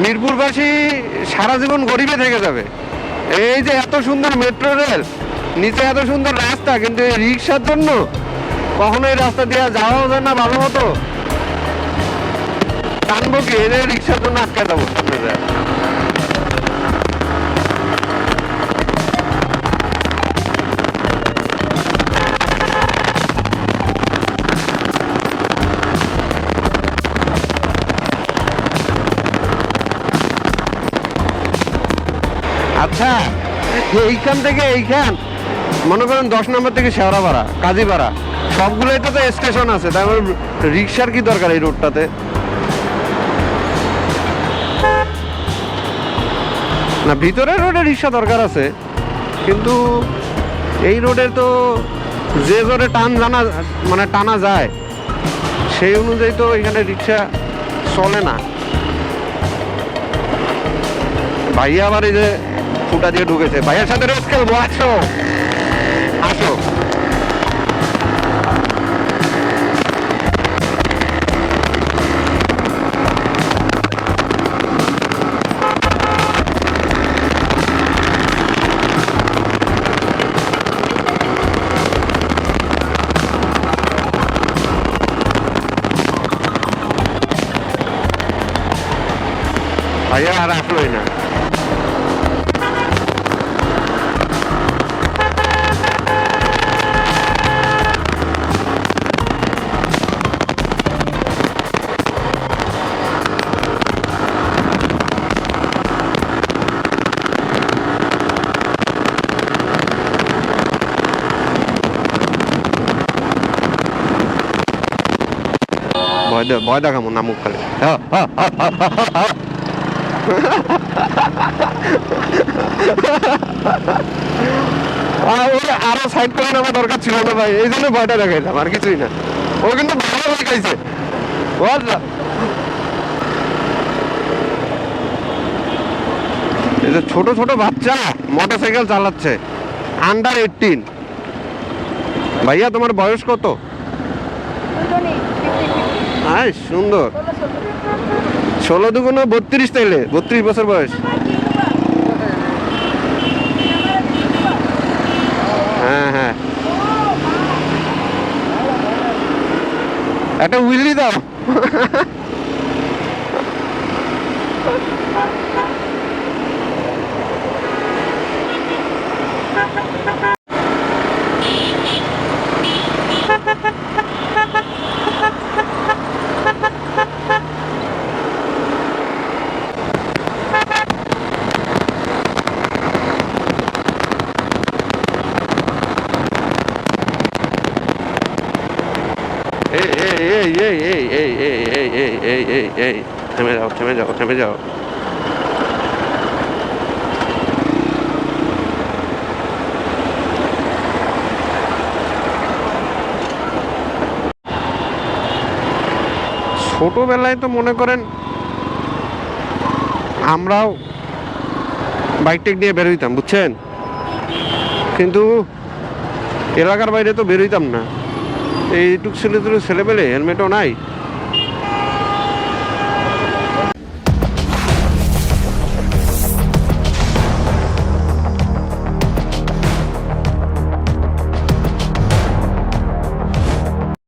মিরপুরবাসী সারা জীবন গরিবে থেকে যাবে। এই যে এত সুন্দর মেট্রো রেল, নিচে এত সুন্দর রাস্তা, কিন্তু এই রিক্সার জন্য কখনো এই রাস্তা দিয়ে যাওয়া যায় না ভালো মতো। টানবো কি? এদের রিক্সার জন্য আটকে যাব। আচ্ছা এইখান থেকে এইখান, মনে করেন দশ নম্বর থেকে শেওড়াপাড়া, কাজীপাড়া, সবগুলোই তো তো স্টেশন আছে তারপর রিক্সার কি দরকার এই রোডটাতে না, ভিতরের রোডে রিক্সা দরকার আছে, কিন্তু এই রোডে তো যে জোরে টান জানা মানে টানা যায়, সেই অনুযায়ী তো এখানে রিক্সা চলে না। ভাইয়া আবার এই যে ফুটা দিয়ে ঢুকেছে। ভাইয়ার সাথে রেস খেলব আসো। আসো। ভাইয়া আর আসলোই না। ভয় ভয় দেখাবো না মুখ খালি। আরও সাইড করে নেওয়া দরকার ছিল না ভাই, এই জন্য ভয়টা দেখাইলাম, আর কিছুই না। ও কিন্তু ভালো ভয় খাইছে বুঝলা এই যে ছোট ছোট বাচ্চা মোটর সাইকেল চালাচ্ছে। আন্ডার এইটিন ভাইয়া, তোমার বয়স কত? হ্যাঁ সুন্দর। ষোলো দুগুণ বত্রিশ তাইলে বত্রিশ বছর বয়স। হ্যাঁ হ্যাঁ। একটা উইলি দাও। এই এই এই এই এই এই এই এই এই এই এই এই থেমে যাও থেমে যাও থেমে যাও ছোটবেলায় তো মনে করেন আমরাও বাইক টেক নিয়ে বেরোইতাম বুঝছেন কিন্তু এলাকার বাইরে তো বেরোইতাম না এইটুক ছেলে ছেলেবেলে হেলমেটও নাই?